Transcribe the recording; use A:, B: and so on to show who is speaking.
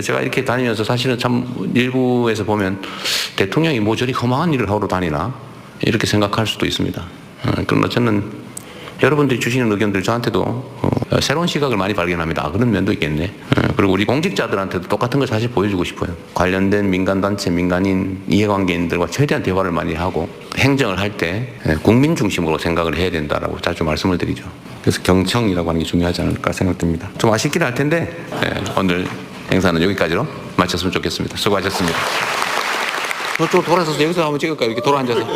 A: 제가 이렇게 다니면서 사실은 참 일부에서 보면 대통령이 뭐 저리 험한 일을 하러 다니나 이렇게 생각할 수도 있습니다. 어, 그러나 저는 여러분들이 주시는 의견들 저한테도 어, 새로운 시각을 많이 발견합니다. 아, 그런 면도 있겠네. 어, 그리고 우리 공직자들한테도 똑같은 걸 사실 보여주고 싶어요. 관련된 민간단체, 민간인, 이해관계인들과 최대한 대화를 많이 하고 행정을 할 때 국민 중심으로 생각을 해야 된다라고 자주 말씀을 드리죠. 그래서 경청이라고 하는 게 중요하지 않을까 생각됩니다. 좀 아쉽긴 할 텐데 예, 오늘 행사는 여기까지로 마쳤으면 좋겠습니다. 수고하셨습니다. 저쪽 돌아서서 여기서 한번 찍을까요? 이렇게 돌아 앉아서.